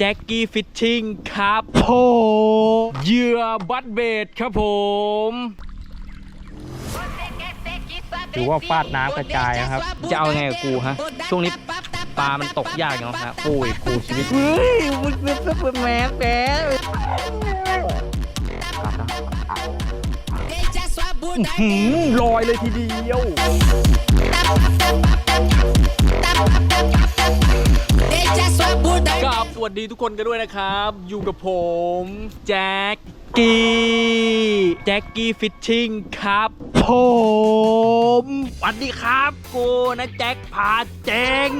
แจ็คกี้ฟิชชิ่งครับผมเหยื่อบัตเบดครับผมถือว่าฟาดน้ำกระจายนะครับ จะเอาไงกับกูฮะ ช่วงนี้ปลามันตกยากอย่างฮะโอ้ยกูชีวิตเฮ้ยมึงเป็นซุปเปอร์แมนแมนหืมลอยเลยทีเดียว วัสดีทุกคนกันด้วยนะครับ อยู่กับผมแจ็คกี้แจ็คกี้ฟิชชิ่งครับผมสวัสดีครับกูนะแจ็คพาเจง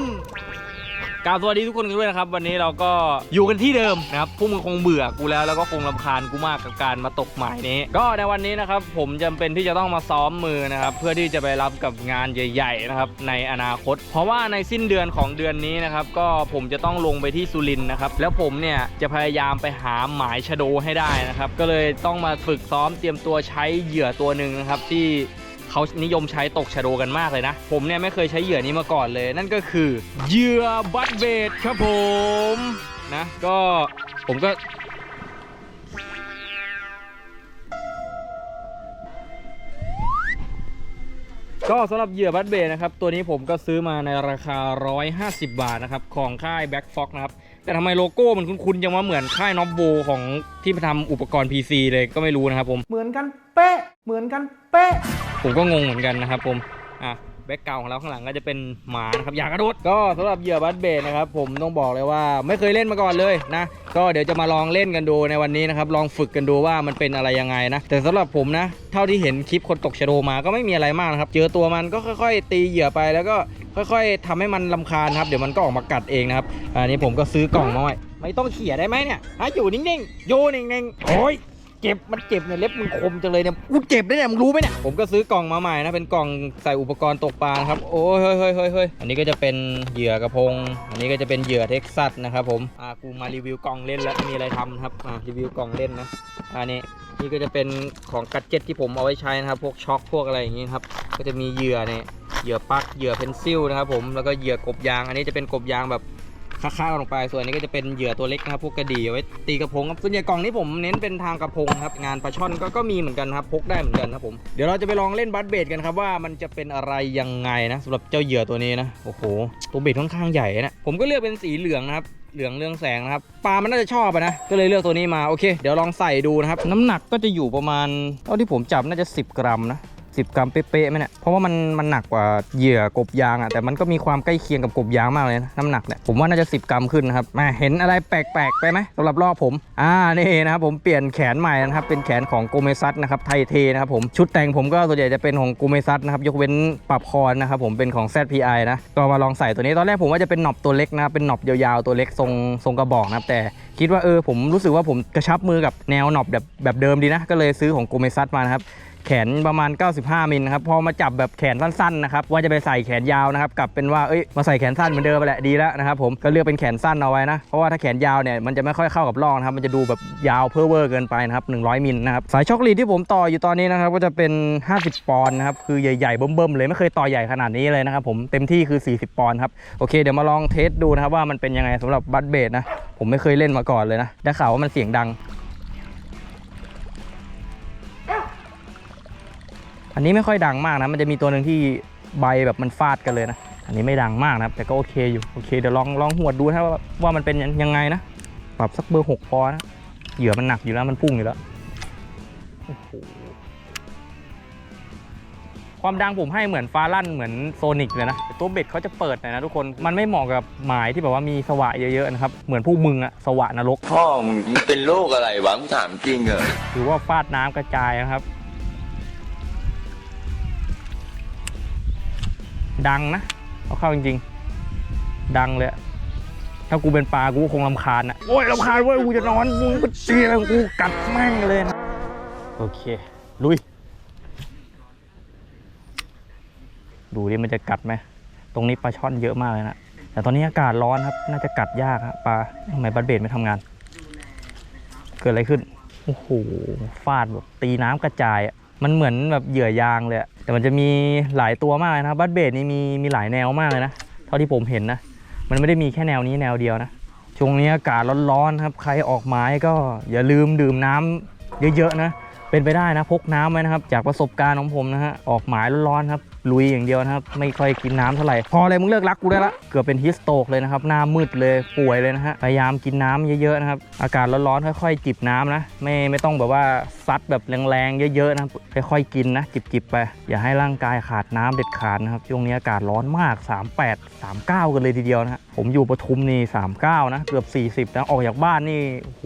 กราบสวัสดีทุกคนกันด้วยนะครับ วันนี้เราก็อยู่กันที่เดิมนะครับพวกมึงคงเบื่อกูแล้วแล้วก็คงรำคาญกูมากกับการมาตกหมายนี้ ก็ในวันนี้นะครับผมจำเป็นที่จะต้องมาซ้อมมือนะครับเพื่อที่จะไปรับกับงานใหญ่ๆนะครับในอนาคต เพราะว่าในสิ้นเดือนของเดือนนี้นะครับก็ผมจะต้องลงไปที่สุรินทร์นะครับแล้วผมเนี่ยจะพยายามไปหาหมายชะโดให้ได้นะครับก็เลยต้องมาฝึกซ้อมเตรียมตัวใช้เหยื่อตัวหนึ่งนะครับที่ เขานิยมใช้ตกชะโดกันมากเลยนะ ผมเนี่ยไม่เคยใช้เหยื่อนี้มาก่อนเลย นั่นก็คือเหยื่อบัตเบดครับผมนะ ก็ผมก็ก็สำหรับเหยื่อบัตเบดนะครับ ตัวนี้ผมก็ซื้อมาในราคา 150 บาทนะครับ ของค่าย Back Fox นะครับ แต่ทำไมโลโก้มันคุ้นๆยังว่าเหมือนค่ายน็อปโบของที่มาทำอุปกรณ์ PC เลยก็ไม่รู้นะครับผม เหมือนกันเป๊ะ เหมือนกันเป๊ะ ผมก็งงเหมือนกันนะครับผมอะแบ็กเก่าของเราข้างหลังก็จะเป็นหมานะครับอยากกระโดดก็สำหรับเหยื่อบัสเบดนะครับผมต้องบอกเลยว่าไม่เคยเล่นมาก่อนเลยนะ ก็เดี๋ยวจะมาลองเล่นกันดูในวันนี้นะครับลองฝึกกันดูว่ามันเป็นอะไรยังไงนะ แต่สำหรับผมนะ เท่าที่เห็นคลิปคนตกชโดมาก็ไม่มีอะไรมากนะครับเจอตัวมันก็ค่อย ๆ ตีเหยื่อไปแล้วก็ค่อย ๆทำให้มันลำคาญครับเดี๋ยวมันก็ออกมากัดเองนะครับอันนี้ผมก็ซื้อกล่องมาไว้ไม่ต้องเขี่ยได้ไหมเนี่ยอะอยู่นิ่งๆอยู่นิ่งๆโอ้ย เจ็บมันเจ็บเนี่ยเล็บมึงคมจังเลยเนี่ยกูเจ็บนะเนี่ยมึงรู้ไหมเนี่ยผมก็ซื้อกล่องมาใหม่นะเป็นกล่องใส่อุปกรณ์ตกปลานะครับโอ้ยเฮ้ยเฮ้ยเฮ้ยเฮ้ยอันนี้ก็จะเป็นเหยื่อกระพง อันนี้ก็จะเป็นเหยื่อเท็กซัสนะครับผมอ่ากูมารีวิวกล่องเล่นแล้วมีอะไรทำนะครับอ่ารีวิวกล่องเล่นนะอันนี้นี่ก็จะเป็นของกัดเจ็ตที่ผมเอาไว้ใช้นะครับ พวกช็อคพวกอะไรอย่างงี้ครับก็จะมีเหยื่อเนี่ยเหยื่อปักเหยื่อเพนซิลนะครับผมแล้วก็เหยื่อกบยาง อันนี้จะเป็นกบยางแบบ ค่าๆลงไปส่วนนี้ก็จะเป็นเหยื่อตัวเล็กนะครับพวกกระดี่ไว้ตีกระพงครับส่วนใหญ่กล่องนี้ผมเน้นเป็นทางกระพงครับงานปลาช่อนก็ก็มีเหมือนกันครับพกได้เหมือนกันครับผมเดี๋ยวเราจะไปลองเล่นบัสเบดกันครับว่ามันจะเป็นอะไรยังไงนะสำหรับเจ้าเหยื่อตัวนี้นะโอ้โหตัวเบ็ดค่อนข้างใหญ่นะผมก็เลือกเป็นสีเหลืองนะครับเหลืองเรื่องแสงนะครับปลามันน่าจะชอบนะก็เลยเลือกตัวนี้มาโอเค เดี๋ยวลองใส่ดูนะครับ น้ำหนักก็จะอยู่ประมาณเท่าที่ผมจับน่าจะ 10 กรัมนะ 10 กรัมเป๊ะๆไหมเนี่ยเพราะว่ามันมันหนักกว่าเหยื่อกบยางอะแต่มันก็มีความใกล้เคียงกับกบยางมากเลยนะน้ำหนักเนี่ยผมว่าน่าจะ 10 กรัมขึ้นนะครับมาเห็นอะไรแปลกๆไปไหมสำหรับรอบผมอ่านี่นะครับผมเปลี่ยนแขนใหม่นะครับเป็นแขนของโกเมซัสนะครับไทเทนะครับผมชุดแต่งผมก็ส่วนใหญ่จะเป็นของโกเมซัสนะครับยกเว้นปรับคอนนะครับผมเป็นของ ZPI นะก็มาลองใส่ตัวนี้ตอนแรกผมว่าจะเป็นหนอบตัวเล็กนะเป็นหนอบยาวๆตัวเล็กทรงทรงกระบอกนะครับแต่คิดว่าเออผมรู้สึกว่าผมกระชับมือกับแนวหนอบแบบแบบเดิมดีนะก็เลยซื้อของโกเมซัสมานะครับ แขนประมาณ 95 มิลนะครับ พอมาจับแบบแขนสั้นๆนะครับ ว่าจะไปใส่แขนยาวนะครับ กลับเป็นว่า เอ้ย มาใส่แขนสั้นเหมือนเดิมไปแหละดีแล้วนะครับผม ก็เลือกเป็นแขนสั้นเอาไว้นะ เพราะว่าถ้าแขนยาวเนี่ย มันจะไม่ค่อยเข้ากับร่องนะครับ มันจะดูแบบยาวเพ้อเวอร์เกินไปนะครับ 100 มิลนะครับ สายช็อกโกแลตที่ผมต่ออยู่ตอนนี้นะครับ ก็จะเป็น 50 ปอนด์นะครับ คือใหญ่ๆเบิ่มๆเลย ไม่เคยต่อใหญ่ขนาดนี้เลยนะครับผม เต็มที่คือ 40 ปอนด์ครับ โอเค เดี๋ยวมาลองเทสดูนะครับว่ามันเป็นยังไงสำหรับบัตเบดนะ ผมไม่เคยเล่นมาก่อนเลยนะ ได้ข่าวว่ามันเสียงดัง อันนี้ไม่ค่อยดังมากนะ มันจะมีตัวหนึ่งที่ใบแบบมันฟาดกันเลยนะ อันนี้ไม่ดังมากนะครับแต่ก็โอเคอยู่ โอเค เดี๋ยวลองลองหวดดูนะว่าว่ามันเป็นยังไงนะ ปรับสักเบอร์หกพอนะ เหยื่อมันหนักอยู่แล้วมันพุ่งอยู่แล้วโอ้โหความดังผมให้เหมือนฟ้าลั่นเหมือนโซนิกเลยนะแต่ตัวเบ็ดเขาจะเปิดหน่อยนะทุกคน มันไม่เหมาะกับหมายที่แบบว่ามีสวะเยอะๆนะครับ เหมือนพวกมึงอะสวะนรก พ่อมึงเป็นโรคอะไรวะมึงถามจริงเหรอถือว่าฟาดน้ำกระจายนะครับ ดังนะ เอาเข้าจริงๆ ดังเลยถ้ากูเป็นปลากูคงลำคาญอะโอ้ยลำคาญเว้ยกูจะนอนมึงก็เตียงกูกัดแม่งเลยนะ โอเค ลุย ดูดิมันจะกัดไหม ตรงนี้ปลาช่อนเยอะมากเลยนะ แต่ตอนนี้อากาศร้อนครับ น่าจะกัดยากครับปลาทำไมบัดเบดไม่ทำงาน เกิดอะไรขึ้น โอ้โห ฟาดแบบตีน้ำกระจายอะ มันเหมือนแบบเหยื่อยางเลยแต่มันจะมีหลายตัวมากนะครับบัตเบดนี่มีมีหลายแนวมากเลยนะเท่าที่ผมเห็นนะมันไม่ได้มีแค่แนวนี้แนวเดียวนะช่วงนี้อากาศร้อนๆครับ ใครออกไม้ก็อย่าลืมดื่มน้ำเยอะๆนะ เป็นไปได้นะพกน้ำไว้นะครับ จากประสบการณ์ของผมนะฮะออกหมายร้อนๆครับลุยอย่างเดียวนะครับ ไม่ค่อยกินน้ำเท่าไหร่ พอเลยมึงเลิกรักกูได้ละเกือบเป็นฮิสโตกเลยนะครับ หน้ามืดเลยป่วยเลยนะฮะพยายามกินน้ำเยอะๆนะครับ อากาศร้อนๆค่อยๆ จิบน้ำนะ ไม่ไม่ต้องแบบว่าซัดแบบแรงๆเยอะๆนะครับค่อยๆกินนะ จิบๆไป อย่าให้ร่างกายขาดน้ำเด็ดขาดนะครับช่วงนี้อากาศร้อนมาก 38 39 กันเลยทีเดียวนะฮะผมอยู่ปทุมนี่39นะเกือบ 40นะออกจากบ้านนี่โอ้โห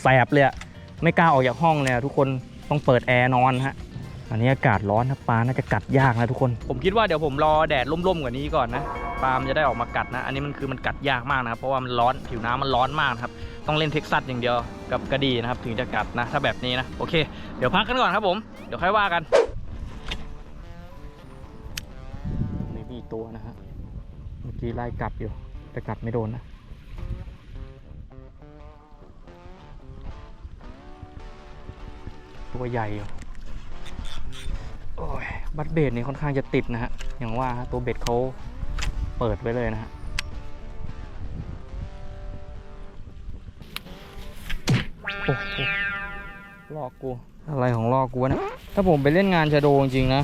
แสบเลยอะ ไม่กล้าออกจากห้องเลยอะทุกคนต้องเปิดแอร์นอนฮะอันนี้อากาศร้อนนะปลาน่าจะกัดยากนะทุกคน ผมคิดว่าเดี๋ยวผมรอแดดร่มๆกว่านี้ก่อนนะปลามันจะได้ออกมากัดนะ อันนี้มันคือมันกัดยากมากนะครับเพราะว่ามันร้อนผิวน้ำมันร้อนมากนะครับต้องเล่นเท็กซัสอย่างเดียวกับกระดีนะครับ ถึงจะกัดนะถ้าแบบนี้นะโอเค เดี๋ยวพักกันก่อนครับผมเดี๋ยวค่อยว่ากันนี่มีตัวนะฮะเมื่อกี้ไล่กัดอยู่แต่กัดไม่โดนนะ ตัวใหญ่อยู่โอ้ยบัตเบดนี่ค่อนข้างจะติดนะฮะ อย่างว่าตัวเบ็ดเขาเปิดไว้เลยนะฮะโอ้โหลอกกู อะไรของลอกกูวะเนี่ยถ้าผมไปเล่นงานชะโดจริงๆนะ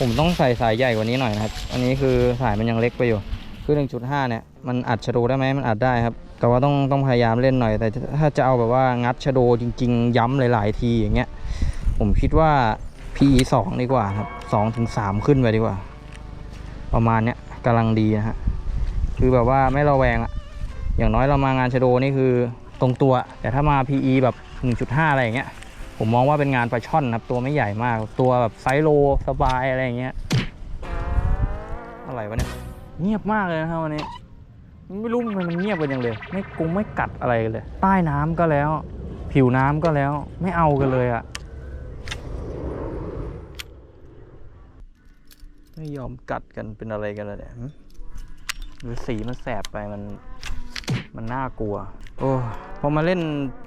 ผมต้องใส่สายใหญ่กว่านี้หน่อยนะครับ อันนี้คือสายมันยังเล็กไปอยู่ คือ 1.5 เนี่ย มันอัดชะโดได้ไหมมันอัดได้ครับ แต่ว่าต้องต้องพยายามเล่นหน่อย แต่ถ้าจะเอาแบบว่างัดชะโดจริง ๆ ย้ำหลาย ๆ ทีอย่างเงี้ย ผมคิดว่า PE 2ดีกว่าครับ2ถึง3ขึ้นไปดีกว่า ประมาณเนี้ยกำลังดีนะฮะ คือแบบว่าไม่ระแวงอะอย่างน้อยเรามางานชะโดนี่คือตรงตัว แต่ถ้ามา PE แบบ 1.5 อะไรอย่างเงี้ย ผมมองว่าเป็นงานปลาช่อนครับ ตัวไม่ใหญ่มาก ตัวแบบไซส์โลสบายอะไรอย่างเงี้ย อะไรวะเนี่ย เงียบมากเลยนะครับวันนี้ ไม่รู้มมันเงียบกันยังเลย ไม่กุงไม่กัดอะไรเลย ใต้น้ำก็แล้ว ผิวน้ำก็แล้ว ไม่เอากันเลยอะไม่ยอมกัดกันเป็นอะไรกันเลยเนี่ยหรือสีมันแสบไปมัน มันน่ากลัว โอ้พอมาเล่น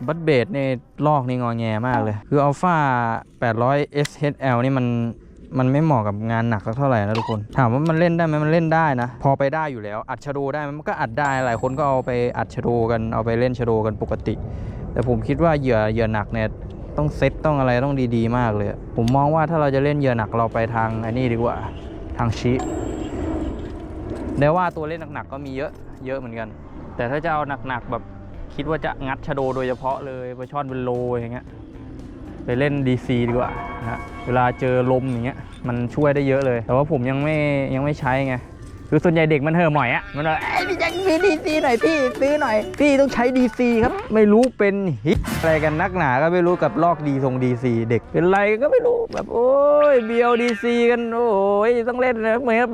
บัตเบดในลอกนี่งอแงมากเลย คืออัลฟา800 SHL นี่มัน มันไม่เหมาะกับงานหนักสักเท่าไหร่นะทุกคน ถามว่ามันเล่นได้ไหมมันเล่นได้นะ พอไปได้อยู่แล้ว อัดชโดได้มันก็อัดได้หลายคนก็เอาไปอัดชโดกันเอาไปเล่นชโดกันปกติ แต่ผมคิดว่าเหยื่อเหยื่อหนักเนี่ยต้องเซ็ตต้องอะไรต้องดี ๆ มากเลย ผมมองว่าถ้าเราจะเล่นเหยื่อหนักเราไปทางไอ้นี่ดีกว่าทางชี้แต่ว่าตัวเล่นหนักๆก็มีเยอะเยอะเหมือนกัน แต่ถ้าจะเอาหนักๆแบบคิดว่าจะงัดชโดโดยเฉพาะเลยไปช่อนเป็นโลอย่างเงี้ย ไปเล่น DC ดีกว่านะฮะเวลาเจอลมอย่างเงี้ยมันช่วยได้เยอะเลย แต่ว่าผมยังไม่ยังไม่ใช้ไงคือส่วนใหญ่เด็กมันเห่อหม่อยอะมันแบบเอ้ยพี่แจ็คซื้อ DC หน่อยพี่ซื้อหน่อย พี่ต้องใช้ DC ครับ ไม่รู้เป็นฮิตอะไรกันนักหนาก็ไม่รู้กับลอกดีทรง DC เด็กเป็นไรก็ไม่รู้แบบโอ้ยเบียว DC กันโอ้ยต้องเล่นนะแมส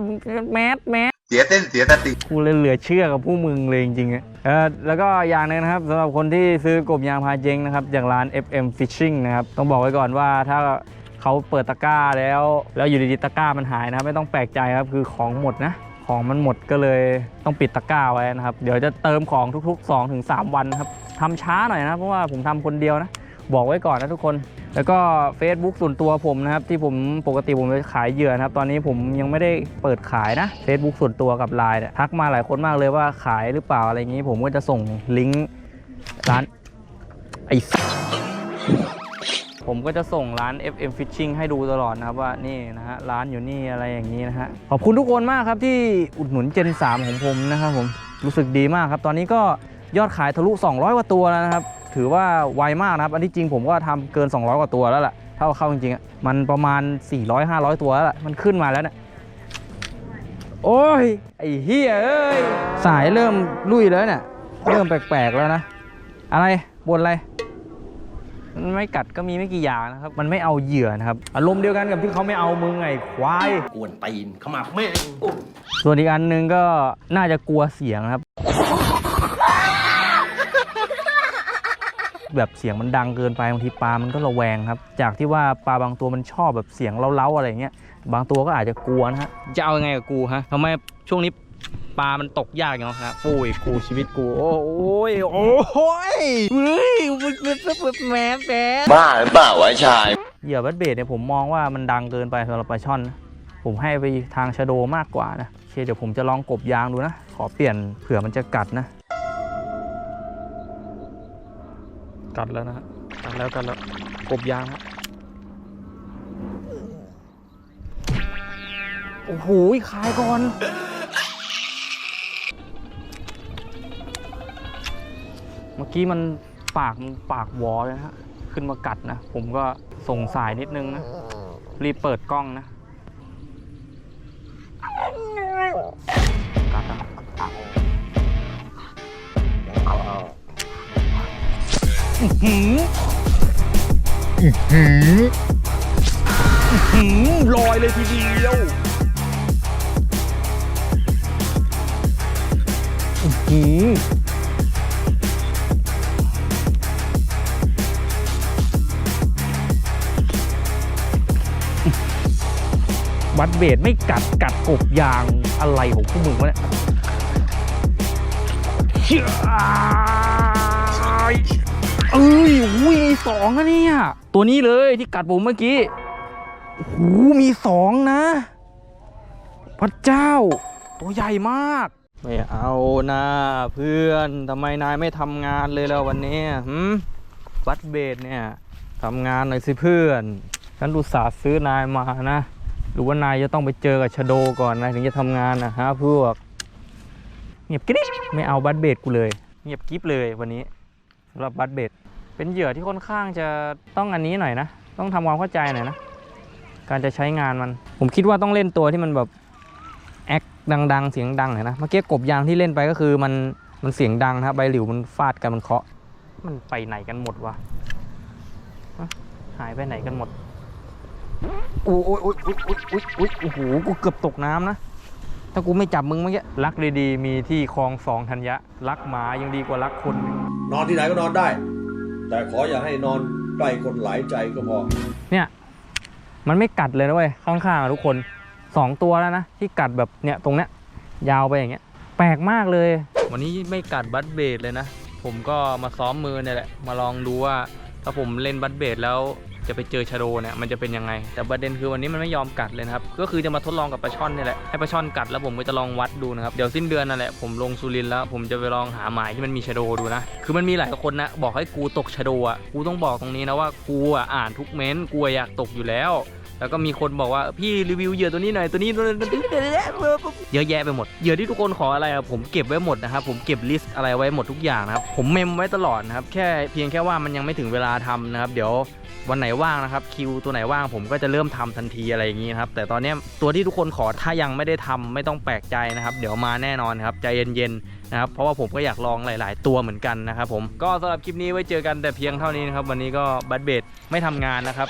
แมสแมส เสียเต้นเสียสติกูเลยเหลือเชื่อกับผู้มึงเลยจริงๆอะเออแล้วก็อย่างหนึงนะครับสำหรับคนที่ซื้อกบยางพาเจงนะครับจากร้าน FM Fishing นะครับต้องบอกไว้ก่อนว่าถ้าเขาเปิดตะกร้าแล้ว แล้วอยู่ดีๆตะกร้ามันหายนะครับไม่ต้องแปลกใจครับคือของหมดนะ ของมันหมดก็เลยต้องปิดตะกร้าไว้นะครับ เดี๋ยวจะเติมของทุกๆ 2-3 วันครับทำช้าหน่อยนะเพราะว่าผมทำคนเดียวนะ บอกไว้ก่อนนะทุกคน แล้วก็ Facebook ส่วนตัวผมนะครับ ที่ผมปกติผมจะขายเหยื่อนะครับ ตอนนี้ผมยังไม่ได้เปิดขายนะ Facebook ส่วนตัวกับ Line เนี่ยทักมาหลายคนมากเลยว่าขายหรือเปล่าอะไรอย่างนี้ ผมก็จะส่งลิงก์ร้านไอ้ผมก็จะส่งร้าน FM Fishing ให้ดูตลอดนะครับว่านี่นะฮะร้านอยู่นี่อะไรอย่างนี้นะฮะขอบคุณทุกคนมากครับที่อุดหนุนเจน3ของผมนะครับผมรู้สึกดีมากครับ ตอนนี้ก็ยอดขายทะลุ 200กว่าตัวแล้วนะครับ ถือว่าไวมากนะครับ อันที่จริงผมก็ทำเกิน 200 กว่าตัวแล้วล่ะเท่าเข้าจริงๆอะมันประมาณ 400 500 ตัวแล้วล่ะ มันขึ้นมาแล้วเนี่ยโอ้ย ไอ้เฮียเอ้ย สายเริ่มลุยแล้วเนี่ย เริ่มแปลกๆแล้วนะ อะไรบนอะไรมันไม่กัดก็มีไม่กี่อย่างนะครับ มันไม่เอาเหยื่อนะครับ อารมณ์เดียวกันกับที่เขาไม่เอามึงไงควาย กวนตีนเข้ามาแม่งส่วนอีกอันหนึงก็น่าจะกลัวเสียงนะครับ แบบเสียงมันดังเกินไปบางทีปลามันก็ระแวงครับ จากที่ว่าปลาบางตัวมันชอบแบบเสียงเล้าๆอะไรเงี้ยบางตัวก็อาจจะกลัวนะฮะจะเอายังไงกับกูฮะทำไมช่วงนี้ปลามันตกยากอย่างเงี้ยฮะปุ้ยกูชีวิตกู โอ้ยโอ้ยเฮ้ยมันมันแหมแหมบ้าหรือเปล่าวะชายเหยื่อบัดเบดเนี่ยผมมองว่ามันดังเกินไปสำหรับปลาช่อนนะผมให้ไปทางชะโดมากกว่านะโอเคเดี๋ยวผมจะลองกบยางดูนะ ขอเปลี่ยนเผื่อมันจะกัดนะ กัดแล้วนะฮะกัดแล้วกัดแล้วกบยางฮะโอ้โหคายก่อนเมื่อกี้มันปากมันปากวอเลยนะฮะขึ้นมากัดนะ ผมก็ส่งสายนิดนึงนะ รีบเปิดกล้องนะ ลอยเลยทีเดียวอื้อหือวัดเบดไม่กัดกัดกบยางอะไรของพวกมึงวะเนี่ยเชี่ย เอ้ยอุ้ยมีสองนะเนี่ย ตัวนี้เลยที่กัดผมเมื่อกี้โอ้โหมีสองนะพระเจ้า ตัวใหญ่มาก ไม่เอานะเพื่อนทำไมนายไม่ทำงานเลยแล้ววันนี้หืมวัดเบดเนี่ยทำงานหน่อยสิเพื่อนฉันดูสาห์ซื้อนายมานะ หรือว่านายจะต้องไปเจอกับชะโดก่อนนายถึงจะทำงานนะฮะพวกเงียบกิ๊บไม่เอาบัตเบดกูเลย เงียบกิ๊บเลยวันนี้ สำหรับบัตเบดเป็นเหยื่อที่ค่อนข้างจะต้องอันนี้หน่อยนะ ต้องทำความเข้าใจหน่อยนะ การจะใช้งานมัน ผมคิดว่าต้องเล่นตัวที่มันแบบแอคดังๆ เสียงดังหน่อยนะ เมื่อกี้กบยางที่เล่นไปก็คือมันมันเสียงดังนะครับใบหลิวมันฟาดกันมันเคาะ มันไปไหนกันหมดวะหายไปไหนกันหมดโอ้ยโอ้ยโอ้ยโอ้ยโอ้ยโอ้ยโอ้โอ้โหกูเกือบตกน้ำนะ ถ้ากูไม่จับมึงเมื่อกี้รักดีๆมีที่คลองสองธัญญะรักหมายังดีกว่ารักคน นอนที่ไหนก็นอนได้ แต่ขออย่าให้นอนใกล้คนหลายใจก็พอ เนี่ย มันไม่กัดเลยนะเว้ยข้างๆอะทุกคนสองตัวแล้วนะ ที่กัดแบบเนี่ยตรงเนี้ยยาวไปอย่างเงี้ย แปลกมากเลย วันนี้ไม่กัดบัตเบดเลยนะ ผมก็มาซ้อมมือเนี่ยแหละ มาลองดูว่า ถ้าผมเล่นบัตเบดแล้ว จะไปเจอชาโดเนี่ยมันจะเป็นยังไง แต่ประเด็นคือวันนี้มันไม่ยอมกัดเลยนะครับ ก็คือจะมาทดลองกับปลาช่อนนี่แหละ ให้ปลาช่อนกัดแล้วผมก็จะลองวัดดูนะครับ เดี๋ยวสิ้นเดือนนั่นแหละผมลงสุรินแล้ว ผมจะไปลองหาหมายที่มันมีชาโดดูนะ คือมันมีหลายคนนะบอกให้กูตกชาโดอะ กูต้องบอกตรงนี้นะว่ากูอะอ่านทุกเม้นต์กูอยากตกอยู่แล้ว แล้วก็มีคนบอกว่าพี่รีวิวเหยื่อตัวนี้หน่อยตัวนี้ตัวนี้เยอะแยะไปหมดเหยื่อที่ทุกคนขออะไรผมเก็บไว้หมดนะครับผมเก็บลิสต์อะไรไว้หมดทุกอย่างนะครับผมเมมไว้ตลอดนะครับแค่เพียงแค่ว่ามันยังไม่ถึงเวลาทำนะครับ เดี๋ยววันไหนว่างนะครับคิวตัวไหนว่างผมก็จะเริ่มทำทันทีอะไรอย่างนี้นครับแต่ตอนนี้ตัวที่ทุกคนขอถ้ายังไม่ได้ทำไม่ต้องแปลกใจนะครับ เดี๋ยวมาแน่นอนครับใจเย็นๆนะครับเพราะว่าผมก็อยากลองหลาย ๆ ตัวเหมือนกันนะครับผมก็สำหรับคลิปนี้ไว้เจอกันแต่เพียงเท่านี้นะครับวันนี้ก็บัตเบดไม่ทำงานนะครับ